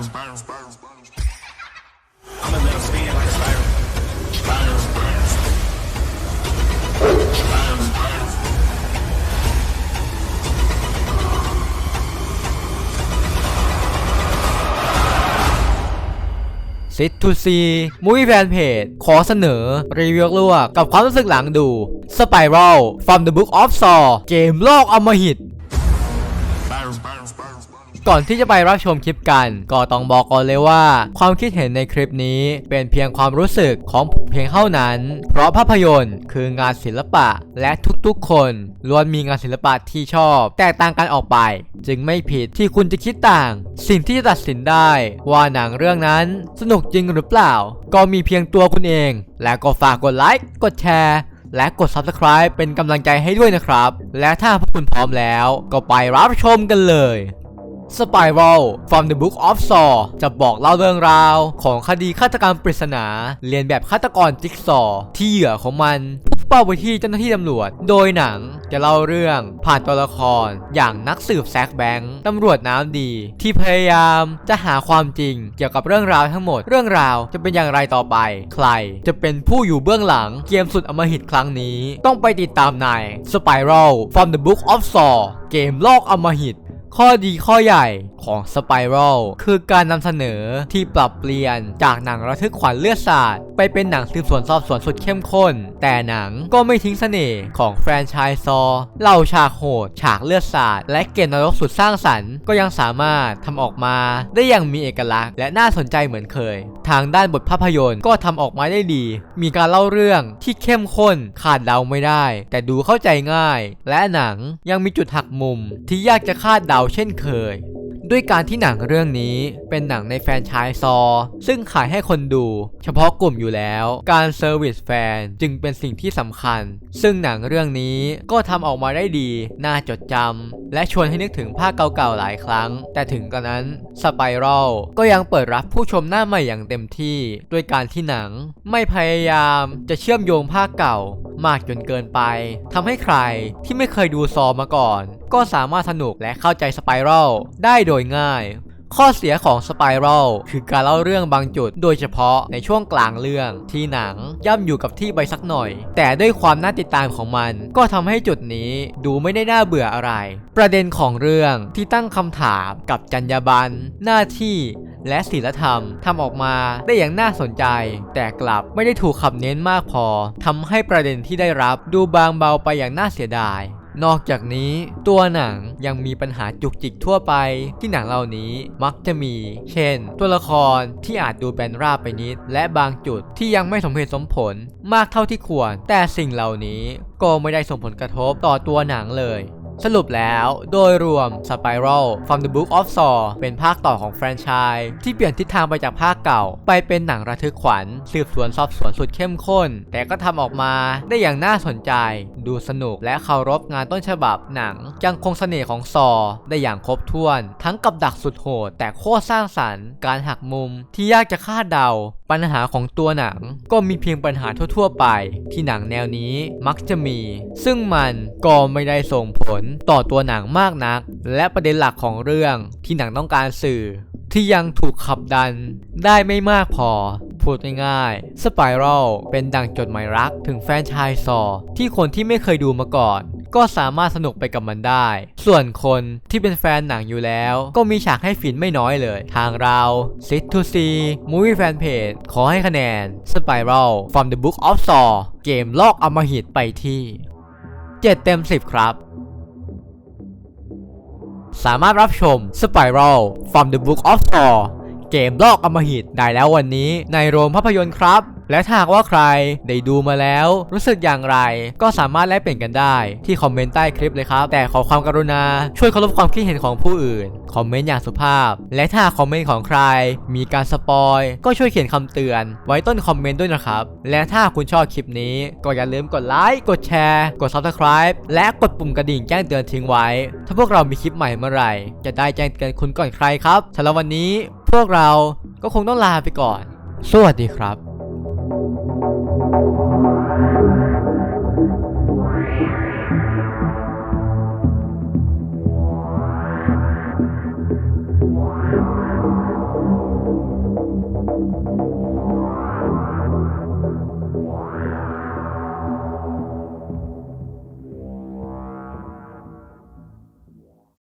spiral. I'ma let 'em spin like a spiral. Spiral, spiral. Spiral, spiral. ซิททูซีมูวี่แฟนเพจขอเสนอ รีวิวลวกกับความรู้สึกหลังดู Spiral from the Book of Saw เกมโลกอมหิต ก่อนที่จะไปรับชมคลิปกัน ก็ต้องบอกก่อนเลยว่า ความคิดเห็นในคลิปนี้เป็นเพียงความรู้สึกของผมเพียงเท่านั้น เพราะภาพยนตร์คืองานศิลปะและทุกๆ คนล้วนมีงานศิลปะที่ชอบ แตกต่างกันออกไป จึงไม่ผิดที่คุณจะคิดต่าง สิ่งที่จะตัดสินได้ว่าหนังเรื่องนั้นสนุกจริงหรือเปล่า ก็มีเพียงตัวคุณเอง และก็ฝากกดไลค์กดแชร์ และกด Subscribe เป็นกำลังใจให้ด้วยนะครับ และถ้าพวกคุณพร้อมแล้ว ก็ไปรับชมกันเลย Spiral from the Book of Saw จะบอกเล่าเรื่องราวของคดีฆาตกรรมปริศนา เรียนแบบฆาตกรจิ๊กซอที่เหยื่อของมัน เป้าไปที่เจ้าหน้าที่ตำรวจ โดยหนังจะเล่าเรื่องผ่านตัวละครอย่างนักสืบแซกแบงค์ตำรวจน้ำดี ที่พยายามจะหาความจริงเกี่ยวกับเรื่องราวทั้งหมด เรื่องราวจะเป็นอย่างไรต่อไป ใครจะเป็นผู้อยู่เบื้องหลังเกมสุดอมหิตครั้งนี้ ต้องไปติดตามใน Spiral from the Book of Saw เกมโลกอมหิต ข้อดีข้อใหญ่ของ Spiral คือการนำเสนอที่ปรับเปลี่ยนจากหนังระทึกขวัญเลือดสาดไปเป็นหนังสืบสวนสอบสวนสุดเข้มข้น แต่หนังก็ไม่ทิ้งเสน่ห์ของแฟรนไชส์ซอเล่าฉากโหด ฉากเลือดสาดและเกมนรกสุดสร้างสรรค์ก็ยังสามารถทำออกมาได้อย่างมีเอกลักษณ์และน่าสนใจเหมือนเคย ทางด้านบทภาพยนตร์ก็ทำออกมาได้ดี มีการเล่าเรื่องที่เข้มข้นขาดเดาไม่ได้ แต่ดูเข้าใจง่าย และหนังยังมีจุดหักมุมที่ยากจะคาดเดาเช่นเคย ด้วยการที่หนังเรื่องนี้เป็นหนังในแฟนชส์ซอ ซึ่งขายให้คนดู เฉพาะกลุ่มอยู่แล้ว การเซอร์วิสแฟนจึงเป็นสิ่งที่สำคัญ ซึ่งหนังเรื่องนี้ก็ทำออกมาได้ดี น่าจดจำและชวนให้นึกถึงภาคเก่าๆหลายครั้ง แต่ถึงกระนั้นสไปรัลก็ยังเปิดรับผู้ชมหน้าใหม่อย่างเต็มที่ ด้วยการที่หนัง ไม่พยายามจะเชื่อมโยงภาคเก่า มากจนเกินไปทำให้ใครที่ไม่เคยดูซอมาก่อน ก็สามารถสนุกและเข้าใจสไปรัลได้โดยง่าย ข้อเสียของสไปรัลคือการเล่าเรื่องบางจุด โดยเฉพาะในช่วงกลางเรื่องที่หนังย่ำอยู่กับที่ไปสักหน่อย แต่ด้วยความน่าติดตามของมัน ก็ทำให้จุดนี้ดูไม่ได้น่าเบื่ออะไร ประเด็นของเรื่องที่ตั้งคำถามกับจรรยาบรรณหน้าที่ และศีลธรรมทำออกมาได้อย่างน่าสนใจ แต่กลับไม่ได้ถูกขับเน้นมากพอทำให้ประเด็นที่ได้รับดูบางเบาไปอย่างน่าเสียดายนอกจากนี้ตัวหนังยังมีปัญหาจุกจิกทั่วไป ที่หนังเหล่านี้มักจะมี เช่น ตัวละครที่อาจดูแบนราบไปนิด และบางจุดที่ยังไม่สมเหตุสมผลมากเท่าที่ควร แต่สิ่งเหล่านี้ก็ไม่ได้ส่งผลกระทบต่อตัวหนังเลย สรุปแล้วโดยรวม Spiral from the Book of Saw เป็นภาคต่อของแฟรนไชส์ที่เปลี่ยนทิศทางไปจากภาคเก่า ไปเป็นหนังระทึกขวัญ สืบสวนสอบสวนสุดเข้มข้น แต่ก็ทำออกมาได้อย่างน่าสนใจ ดูสนุกและเคารพงานต้นฉบับหนัง ยังคงเสน่ห์ของซอ ได้อย่างครบถ้วน ทั้งกับดักสุดโหด แต่โคตรสร้างสรรค์การหักมุมที่ยากจะคาดเดา ปัญหาของตัวหนังก็มีเพียงปัญหาทั่วๆไป ที่หนังแนวนี้มักจะมี ซึ่งมันก็ไม่ได้ส่งผลต่อตัวหนังมากนัก และประเด็นหลักของเรื่องที่หนังต้องการสื่อ ที่ยังถูกขับดันได้ไม่มากพอพูดง่ายๆ Spiral เป็นดังจดหมายรักถึงแฟนชายซอที่คนที่ไม่เคยดูมาก่อน ก็สามารถสนุกไปกับมันได้ ส่วนคนที่เป็นแฟนหนังอยู่แล้ว ก็มีฉากให้ฟินไม่น้อยเลย ทางเรา Sit to See Movie Fan Page ขอให้คะแนน Spiral from the Book of Saw เกมลอกอมหิตไปที่ 7 เต็ม 10 ครับสามารถรับชม Spiral from the Book of Saw เกมลอกอมหิตได้แล้ววันนี้ในโรงภาพยนตร์ครับ และถ้าหากว่าใครได้ดูมาแล้ว รู้สึกอย่างไร ก็สามารถแลกเปลี่ยนกันได้ที่คอมเมนต์ใต้คลิปเลยครับ แต่ขอความกรุณาช่วยเคารพความคิดเห็นของผู้อื่น คอมเมนต์อย่างสุภาพ และถ้าคอมเมนต์ของใคร มีการสปอยก็ช่วยเขียนคำเตือน ไว้ต้นคอมเมนต์ด้วยนะครับ และถ้าคุณชอบคลิปนี้ ก็อย่าลืมกดไลค์ กดแชร์ กด Subscribe และกดปุ่มกระดิ่งแจ้งเตือนทิ้งไว้ ถ้าพวกเรามีคลิปใหม่เมื่อไหร่ จะได้แจ้งเตือนคุณก่อนใครครับสำหรับวันนี้พวกเราก็คงต้องลาไปก่อน สวัสดีครับ Thank you.